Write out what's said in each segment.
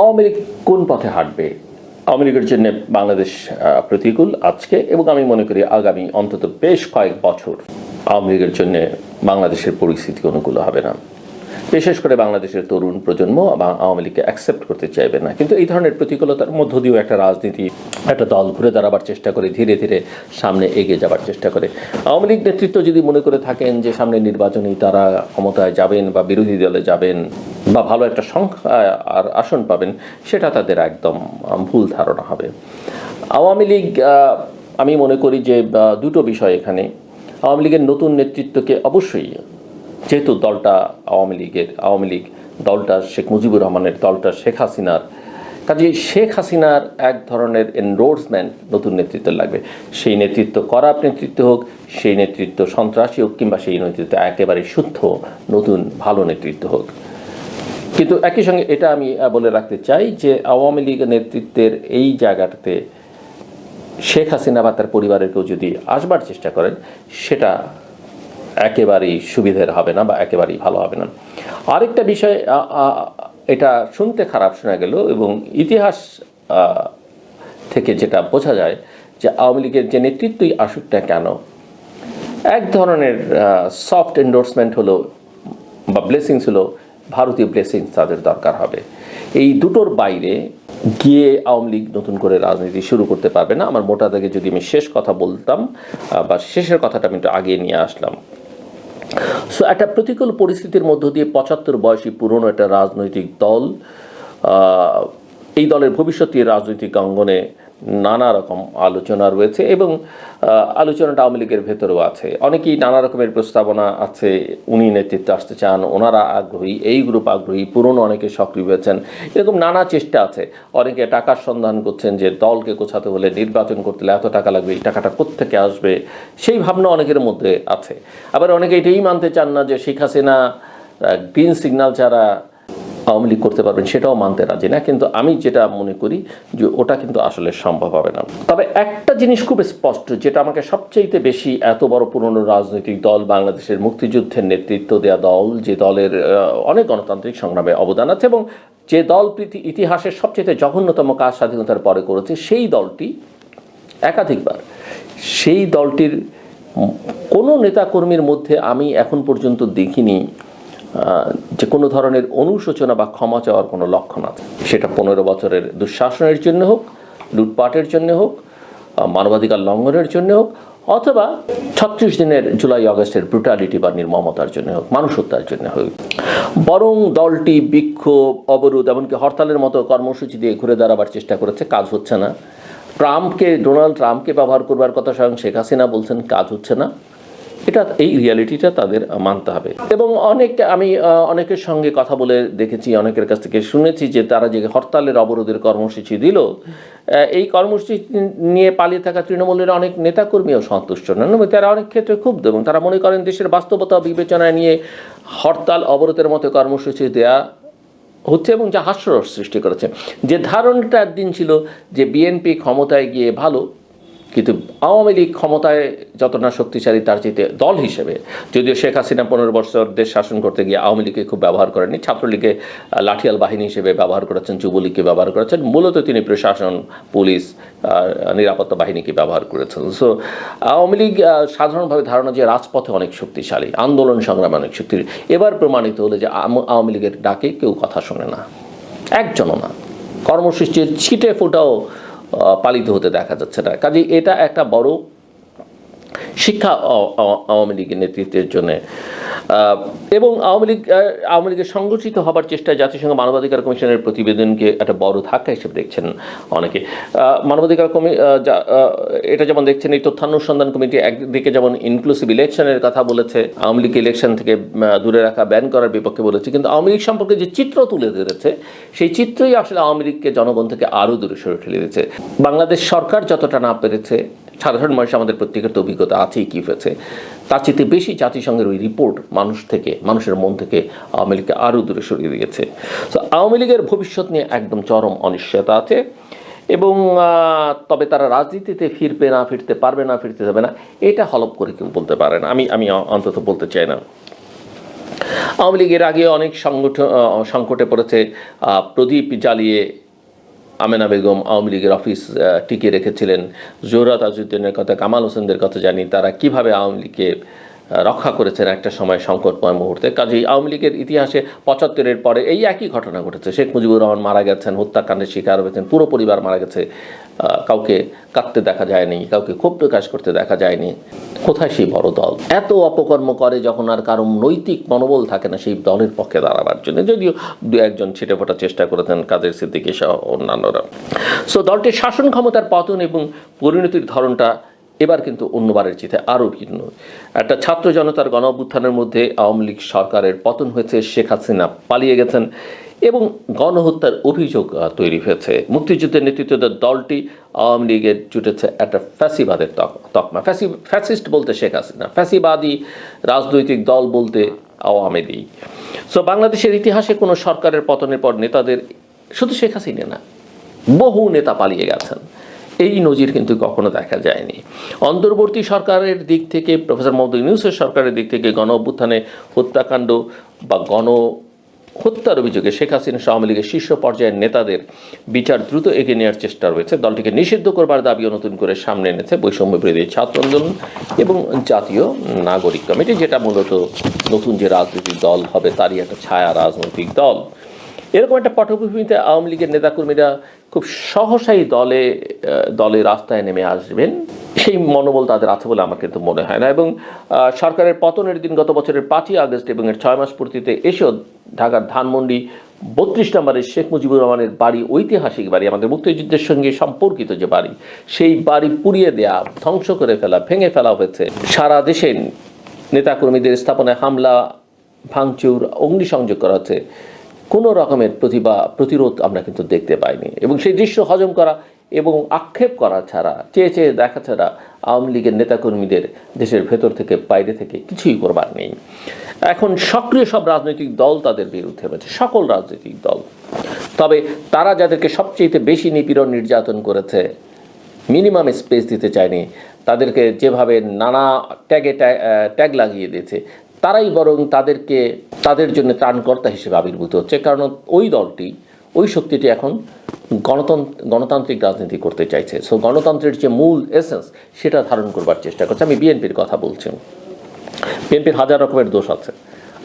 আওয়ামী লীগ কোন পথে হাঁটবে? আওয়ামী লীগের জন্য বাংলাদেশ প্রতিকূল আজকে এবং আমি মনে করি আগামী অন্তত বেশ কয়েক বছর আওয়ামী লীগের জন্য বাংলাদেশের পরিস্থিতি অনুকূল হবে না। বিশেষ করে বাংলাদেশের তরুণ প্রজন্ম আওয়ামী লীগকে অ্যাকসেপ্ট করতে চাইবে না। কিন্তু এই ধরনের প্রতিকূলতার মধ্য দিয়েও একটা রাজনীতি, একটা দল ঘুরে দাঁড়াবার চেষ্টা করে, ধীরে ধীরে সামনে এগিয়ে যাবার চেষ্টা করে। আওয়ামী লীগ নেতৃত্ব যদি মনে করে থাকেন যে সামনে নির্বাচনেই তারা ক্ষমতায় যাবেন বা বিরোধী দলে যাবেন বা ভালো একটা সংখ্যা আর আসন পাবেন, সেটা তাদের একদম ভুল ধারণা হবে। আওয়ামী লীগ আমি মনে করি যে দুটো বিষয় এখানে। আওয়ামী লীগের নতুন নেতৃত্বকে অবশ্যই যেহেতু দলটা আওয়ামী লীগের, আওয়ামী লীগ দলটা শেখ মুজিবুর রহমানের, দলটা শেখ হাসিনার। কাজে শেখ হাসিনার এক ধরনের এনরোলসমেন্ট নতুন নেতৃত্ব লাগবে। সেই নেতৃত্ব করাপ নেতৃত্ব হোক, সেই নেতৃত্ব সন্ত্রাসী হোক, কিংবা সেই নেতৃত্ব একেবারে শুদ্ধ, নতুন, ভালো নেতৃত্ব হোক। কিন্তু একই সঙ্গে এটা আমি বলে রাখতে চাই যে আওয়ামী লীগের নেতৃত্বের এই জায়গাটাতে শেখ হাসিনা বা তার পরিবারের কেউ যদি আসবার চেষ্টা করেন, সেটা একেবারেই সুবিধের হবে না বা একেবারেই ভালো হবে না। আরেকটা বিষয় এটা শুনতে খারাপ শোনা গেল এবং ইতিহাস থেকে যেটা বোঝা যায় যে আওয়ামী লীগের যে নেতৃত্বই আসুক না কেন, এক ধরনের সফট এন্ডোর্সমেন্ট হলো বা ব্লেসিংস হলো ভারতীয় ব্লেসিংস তাদের দরকার হবে। এই দুটোর বাইরে গিয়ে আওয়ামী লীগ নতুন করে রাজনীতি শুরু করতে পারবে না। আমার মোটা দাগে যদি আমি শেষ কথা বলতাম বা শেষের কথাটা আমি একটু আগে নিয়ে আসলাম। সো একটা প্রতিকূল পরিস্থিতির মধ্য দিয়ে পঁচাত্তর বয়সী পুরনো একটা রাজনৈতিক দল এই দলের ভবিষ্যৎ নিয়ে রাজনৈতিক অঙ্গনে নানা রকম আলোচনা রয়েছে এবং আলোচনাটা আওয়ামী লীগের ভেতরেও আছে। অনেকেই নানা রকমের প্রস্তাবনা আছে, উনি নেতৃত্বে আসতে চান, ওনারা আগ্রহী, এই গ্রুপ আগ্রহী, পুরনো অনেকে সক্রিয় হয়েছেন। এরকম নানা চেষ্টা আছে। অনেকে টাকার সন্ধান করছেন যে দলকে গোছাতে হলে নির্বাচন করতে হলে এত টাকা লাগবে, এই টাকাটা কোত্থেকে আসবে? সেই ভাবনা অনেকের মধ্যে আছে। আবার অনেকে এটাই মানতে চান না যে শেখ হাসিনা গ্রিন সিগন্যাল ছাড়া আওয়ামী লীগ করতে পারবেন সেটাও মানতে রাজি না, কিন্তু আমি যেটা মনে করি যে ওটা কিন্তু আসলে সম্ভব হবে না। তবে একটা জিনিস খুব স্পষ্ট, যেটা আমাকে সবচেয়ে বেশি এত বড় পুরনো রাজনৈতিক দল, বাংলাদেশের মুক্তিযুদ্ধের নেতৃত্ব দেওয়া দল, যে দলের অনেক গণতান্ত্রিক সংগ্রামে অবদান আছে এবং যে দল ইতিহাসের সবচেয়ে জঘন্যতম কাজ স্বাধীনতার পরে করেছে, সেই দলটি একাধিকবার, সেই দলটির কোনো নেতাকর্মীর মধ্যে আমি এখন পর্যন্ত দেখিনি যে কোনো ধরনের অনুশোচনা বা ক্ষমা চাওয়ার কোনো লক্ষণ আছে। সেটা পনেরো বছরের দুঃশাসনের জন্য হোক, লুটপাটের জন্য হোক মানবাধিকার লঙ্ঘনের জন্য হোক, অথবা ছত্রিশ দিনের জুলাই আগস্টের ব্রুটালিটি বা নির্মমতার জন্য হোক মানুষ হত্যার জন্য হোক। বরং দলটি বিক্ষোভ, অবরোধ, এমনকি হরতালের মতো কর্মসূচি দিয়ে ঘুরে দাঁড়াবার চেষ্টা করেছে, কাজ হচ্ছে না। ট্রাম্পকে, ডোনাল্ড ট্রাম্পকে ব্যবহার করবার কথা স্বয়ং শেখ হাসিনা বলছেন, কাজ হচ্ছে না। এটা এই রিয়ালিটিটা তাদের মানতে হবে। এবং অনেক আমি অনেকের সঙ্গে কথা বলে দেখেছি, অনেকের কাছ থেকে শুনেছি যে তারা যে হরতালের অবরোধের কর্মসূচি দিল এই কর্মসূচি নিয়ে পালিয়ে থাকা তৃণমূলের অনেক নেতাকর্মীও সন্তুষ্ট নন এবং তারা অনেক ক্ষেত্রে ক্ষুব্ধ এবং তারা মনে করেন দেশের বাস্তবতা বিবেচনায় নিয়ে হরতাল, অবরোধের মতো কর্মসূচি দেয়া হচ্ছে এবং যা হাস্যরস সৃষ্টি করেছে। যে ধারণাটা একদিন ছিল যে বিএনপি ক্ষমতায় গিয়ে ভালো কিন্তু আওয়ামী লীগ ক্ষমতায় যত না শক্তিশালী, তার চাইতে দল হিসেবে, যদিও শেখ হাসিনা পনেরো বছর দেশ শাসন করতে গিয়ে আওয়ামী লীগকে খুব ব্যবহার করেনি ছাত্রলীগে লাঠিয়াল বাহিনী হিসেবে ব্যবহার করেছেন, যুবলীগকে ব্যবহার করেছেন, মূলত তিনি প্রশাসন, পুলিশ নিরাপত্তা বাহিনীকে ব্যবহার করেছেন। সো আওয়ামী লীগ সাধারণভাবে ধারণা যে রাজপথে অনেক শক্তিশালী, আন্দোলন সংগ্রামে অনেক শক্তি এবার প্রমাণিত হলো যে আওয়ামী লীগের ডাকে কেউ কথা শোনে না, একজনও না। কর্মসূচির ছিটে ফোটাও পালিত হতে দেখা যাচ্ছে না। কাজে এটা একটা বড় শিক্ষা আওয়ামী লীগের নেতৃত্বের জন্য এবং আওয়ামী লীগ আওয়ামী লীগের সংগঠিত হবার চেষ্টায় জাতিসংঘ মানবাধিকার কমিশনের প্রতিবেদনকে একটা বড় ধাক্কা হিসেবে দেখছেন অনেকে। মানবাধিকার কমি এটা যেমন দেখছেন, এই তথ্যানুসন্ধান কমিটি একদিকে যেমন ইনক্লুসিভ ইলেকশনের কথা বলেছে, আওয়ামী লীগ ইলেকশন থেকে দূরে রাখা ব্যান করার বিপক্ষে বলেছে, কিন্তু আওয়ামী লীগ সম্পর্কে যে চিত্র তুলে ধরেছে, সেই চিত্রই আসলে আওয়ামী লীগকে জনগণ থেকে আরও দূরে সরে ঠেলে দিয়েছে। বাংলাদেশ সরকার যতটা না পেরেছে সাধারণ মানুষ আমাদের প্রত্যেকের তো অভিজ্ঞতা আছেই কী হয়েছে। তার চেয়ে বেশি জাতিসংঘের ওই রিপোর্ট মানুষ থেকে, মানুষের মন থেকে আওয়ামী লীগকে আরও দূরে সরিয়ে দিয়েছে। তো আওয়ামী লীগের ভবিষ্যৎ নিয়ে একদম চরম অনিশ্চয়তা আছে এবং তবে তারা রাজনীতিতে ফিরবে না, ফিরতে পারবে না, ফিরতে যাবে না, এটা হলপ করে কেউ বলতে পারে না। আমি আমি অন্তত বলতে চাই না। আওয়ামী লীগের আগে অনেক সংগঠন সংকটে পড়েছে প্রদীপ জ্বালিয়ে আমেনা বেগম আওয়ামী লীগের অফিস টিকিয়ে রেখেছিলেন। জোহরাত তাজউদ্দিনের কথা, কামাল হোসেনদের কথা জানি। তারা কীভাবে আওয়ামী লীগকে রক্ষা করেছেন একটা সময় সংকটময় মুহূর্তে। কাজেই আওয়ামী লীগের ইতিহাসে পঁচাত্তরের পরে এই একই ঘটনা ঘটেছে। শেখ মুজিবুর রহমান মারা গেছেন, হত্যাকাণ্ডের শিকার হয়েছেন, পুরো পরিবার মারা গেছে। কাউকে কাঁদতে দেখা যায়নি, কাউকে ক্ষোভ প্রকাশ করতে দেখা যায়নি। কোথায় সেই বড় দল? এত অপকর্ম করে যখন আর কারও নৈতিক মনোবল থাকে না, সেই দলের পক্ষে দাঁড়াবার জন্য। যদিও দু, একজন ছিটে ফোটার চেষ্টা করেছেন কাদের সিদ্দিকী সহ অন্যান্যরা। সো দলটির শাসন ক্ষমতার পতন এবং পরিণতির ধরনটা এবার কিন্তু অন্যবারের চিঠে আরও ভিন্ন। একটা ছাত্র জনতার গণ অভ্যুত্থানের মধ্যে আওয়ামী লীগ সরকারের পতন হয়েছে, শেখ হাসিনা পালিয়ে গেছেন এবং গণহত্যার অভিযোগ তৈরি হয়েছে। মুক্তিযুদ্ধের নেতৃত্ব দেওয়া দলটি আওয়ামী লীগের জুটেছে একটা ফ্যাসিবাদের তক- তকমা। ফ্যাসি, ফ্যাসিস্ট বলতে শেখ হাসিনা, ফ্যাসিবাদী রাজনৈতিক দল বলতে আওয়ামী লীগ। সো বাংলাদেশের ইতিহাসে কোনো সরকারের পতনের পর নেতাদের শুধু শেখ হাসিনা না, বহু নেতা পালিয়ে গেছেন এই নজির কিন্তু কখনো দেখা যায়নি। অন্তর্বর্তী সরকারের দিক থেকে, প্রফেসর মোহাম্মদ ইউনুসের সরকারের দিক থেকে গণ অভ্যুত্থানে হত্যাকাণ্ড বা গণ হত্যার অভিযোগে শেখ হাসিনা আওয়ামী লীগের শীর্ষ পর্যায়ের নেতাদের বিচার দ্রুত এগিয়ে নেওয়ার চেষ্টা রয়েছে। দলটিকে নিষিদ্ধ করবার দাবিও নতুন করে সামনে এনেছে বৈষম্য বিরোধী ছাত্র আন্দোলন এবং জাতীয় নাগরিক কমিটি, যেটা মূলত নতুন যে রাজনৈতিক দল হবে, তারই একটা ছায়া রাজনৈতিক দল। এরকম একটা পটভূমিতে আওয়ামী লীগের নেতাকর্মীরা খুব সহসাই দলে দলে রাস্তায় নেমে আসবেন, সেই মনোবল তাদের আছে বলে আমার কিন্তু মনে হয় না। এবং সরকারের পতনের দিন গত বছরের পাঁচই আগস্ট এবং এর ছয় মাস পূর্তিতে এসেও ঢাকার ধানমন্ডি বত্রিশ নম্বরের শেখ মুজিবুর রহমানের বাড়ি, ঐতিহাসিক বাড়ি, আমাদের মুক্তিযুদ্ধের সঙ্গে সম্পর্কিত যে বাড়ি, সেই বাড়ি পুড়িয়ে দেয়া, ধ্বংস করে ফেলা, ভেঙে ফেলা হয়েছে। সারা দেশে নেতাকর্মীদের স্থাপনায় হামলা, ভাঙচুর, অগ্নিসংযোগ করা হচ্ছে। কোনো রকমের প্রতিভা, প্রতিরোধ আমরা কিন্তু দেখতে পাইনি। এবং সেই দৃশ্য হজম করা এবং আক্ষেপ করা ছাড়া, চেয়ে চেয়ে দেখা ছাড়া আওয়ামী লীগের নেতাকর্মীদের দেশের ভেতর থেকে, বাইরে থেকে কিছুই করবার নেই। এখন সক্রিয় সব রাজনৈতিক দল তাদের বিরুদ্ধে রয়েছে, সকল রাজনৈতিক দল। তবে তারা যাদেরকে সবচেয়ে বেশি নিপীড়ন নির্যাতন করেছে, মিনিমাম স্পেস দিতে চায়নি, তাদেরকে যেভাবে নানা ট্যাগে ট্যাগ লাগিয়ে দিয়েছে তারাই বরং তাদেরকে, তাদের জন্য ত্রাণকর্তা হিসেবে আবির্ভূত হচ্ছে। কারণ ওই দলটি, ওই শক্তিটি এখন গণতন্ত্র গণতান্ত্রিক রাজনীতি করতে চাইছে। সো গণতন্ত্রের যে মূল এসেন্স সেটা ধারণ করবার চেষ্টা করছে। আমি বিএনপির কথা বলছি। বিএনপির হাজার রকমের দোষ আছে।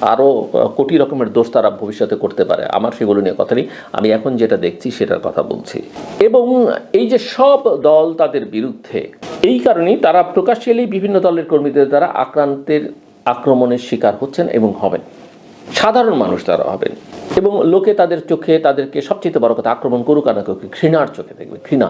আরও কোটি রকমের দোষ তারা ভবিষ্যতে করতে পারে। আমার সেগুলো নিয়ে কথা নেই। আমি এখন যেটা দেখছি, সেটার কথা বলছি। এবং এই যে সব দল তাদের বিরুদ্ধে, এই কারণেই তারা প্রকাশ্যেই বিভিন্ন দলের কর্মীদের দ্বারা আক্রান্তের আক্রমণের শিকার হচ্ছেন এবং হবেন। সাধারণ মানুষ তারা হবেন। এবং লোকে তাদের চোখে তাদেরকে সবচেয়ে বড় কথা আক্রমণ করুক আর না ঘৃণার চোখে দেখবে, ঘৃণা।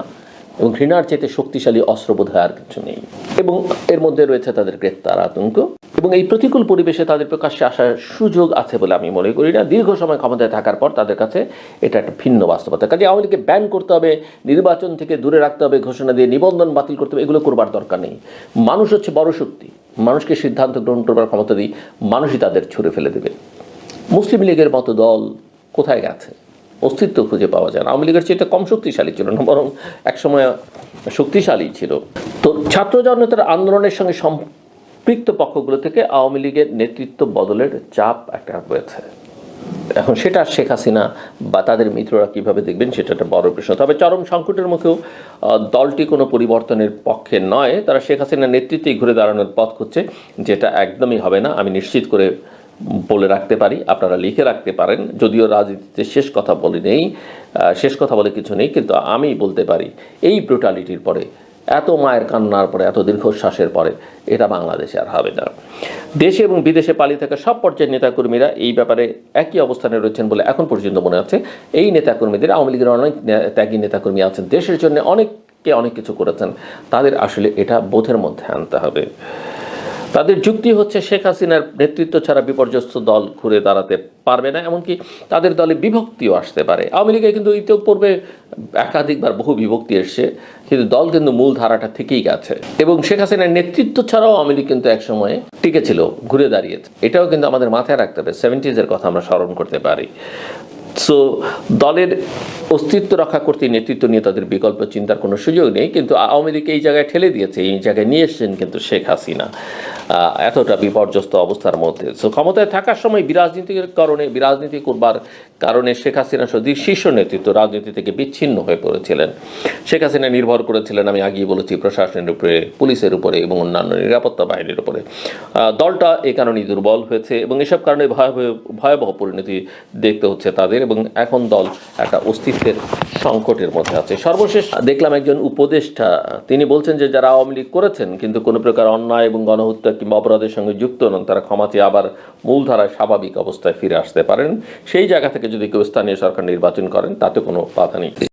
এবং ঘৃণার চেয়ে শক্তিশালী অস্ত্র বোধ আর কিছু নেই। এবং এর মধ্যে রয়েছে তাদের গ্রেপ্তার আতঙ্ক। এবং এই প্রতিকূল পরিবেশে তাদের প্রকাশ্যে আসার সুযোগ আছে বলে আমি মনে করি না। দীর্ঘ সময় ক্ষমতায় থাকার পর তাদের কাছে এটা একটা ভিন্ন বাস্তবতা। কাজে আওয়ামী লীগকে ব্যান করতে হবে, নির্বাচন থেকে দূরে রাখতে হবে, ঘোষণা দিয়ে নিবন্ধন বাতিল করতে হবে, এগুলো করবার দরকার নেই। মানুষ হচ্ছে বড় শক্তি। মানুষকে সিদ্ধান্ত গ্রহণ করবার ক্ষমতা দিই মানুষই তাদের ছুড়ে ফেলে দেবে। মুসলিম লীগের মতো দল কোথায় গেছে? অস্তিত্ব খুঁজে পাওয়া যায় না। আওয়ামী লীগের চেয়ে কম শক্তিশালী ছিল না, বরং একসময় শক্তিশালী ছিল। তো ছাত্র জনতার আন্দোলনের সঙ্গে সম্পৃক্ত পক্ষগুলো থেকে আওয়ামী লীগের নেতৃত্ব বদলের চাপ একটা রয়েছে। এখন সেটা শেখ হাসিনা বা তাদের মিত্ররা কীভাবে দেখবেন সেটা একটা বড় প্রশ্ন। তবে চরম সংকটের মুখেও দলটি কোনো পরিবর্তনের পক্ষে নয়। তারা শেখ হাসিনার নেতৃত্বেই ঘুরে দাঁড়ানোর পথ খুঁজছে, যেটা একদমই হবে না। আমি নিশ্চিত করে বলে রাখতে পারি, আপনারা লিখে রাখতে পারেন। যদিও রাজনীতিতে শেষ কথা বলে নেই শেষ কথা বলে কিছু নেই, কিন্তু আমি বলতে পারি, এই ব্রুটালিটির পরে, এত মায়ের কান্নার পরে, এত দীর্ঘশ্বাসের পরে, এটা বাংলাদেশে আর হবে না। দেশে এবং বিদেশে পালিয়ে থাকা সব পর্যায়ের নেতাকর্মীরা এই ব্যাপারে একই অবস্থানে রয়েছেন বলে এখন পর্যন্ত মনে হচ্ছে। এই নেতাকর্মীদের, আওয়ামী লীগের অনেক ত্যাগী নেতাকর্মী আছেন। দেশের জন্য অনেককে অনেক কিছু করেছেন। তাদের আসলে এটা বোধের মধ্যে আনতে হবে। তাদের যুক্তি হচ্ছে শেখ হাসিনার নেতৃত্ব ছাড়া বিপর্যস্ত দল ঘুরে দাঁড়াতে পারবে না, এমনকি তাদের দলে বিভক্তিও আসতে পারে। আওয়ামী লীগে কিন্তু ইতিপূর্বে একাধিকবার বহু বিভক্তি এসছে, কিন্তু দল কিন্তু মূল ধারাটা থেকেই গেছে এবং শেখ হাসিনার নেতৃত্ব ছাড়াও আওয়ামী লীগ কিন্তু একসময়ে টিকেছিল, ঘুরে দাঁড়িয়েছে। এটাও কিন্তু আমাদের মাথায় রাখতে হবে সেভেন্টিজের কথা আমরা স্মরণ করতে পারি। সো দলের অস্তিত্ব রক্ষা করতে নেতৃত্ব নিয়ে তাদের বিকল্প চিন্তার কোনো সুযোগ নেই, কিন্তু আওয়ামী লীগ এই জায়গায় ঠেলে দিয়েছে, এই জায়গায় নিয়ে এসছেন কিন্তু শেখ হাসিনা। এতটা বিপর্যস্ত অবস্থার মধ্যে। সো ক্ষমতায় থাকার সময় বিরাজনীতির কারণে, বিরাজনীতি করবার কারণে শেখ হাসিনা সদি শীর্ষ নেতৃত্ব রাজনীতি থেকে বিচ্ছিন্ন হয়ে পড়েছিলেন। শেখ হাসিনা নির্ভর করেছিলেন, আমি আগেই বলেছি, প্রশাসনের উপরে, পুলিশের উপরে এবং অন্যান্য নিরাপত্তা বাহিনীর উপরে। দলটা এ কারণেই দুর্বল হয়েছে এবং এসব কারণে ভয়াবহ ভয়াবহ পরিণতি দেখতে হচ্ছে তাদের এবং এখন দল একটা অস্তিত্বের সংকটের মধ্যে আছে। সর্বশেষ দেখলাম একজন উপদেষ্টা, তিনি বলছেন যে যারা আওয়ামী লীগ করেছেন, কিন্তু কোনো প্রকার অন্যায় এবং গণহত্যা কিংবা অপরাধের সঙ্গে যুক্ত নন, তারা ক্ষমা চেয়ে আবার মূলধারায় স্বাভাবিক অবস্থায় ফিরে আসতে পারেন। সেই জায়গা থেকে যদি কেউ স্থানীয় সরকার নির্বাচন করেন, তাতে কোনো বাধা নেই।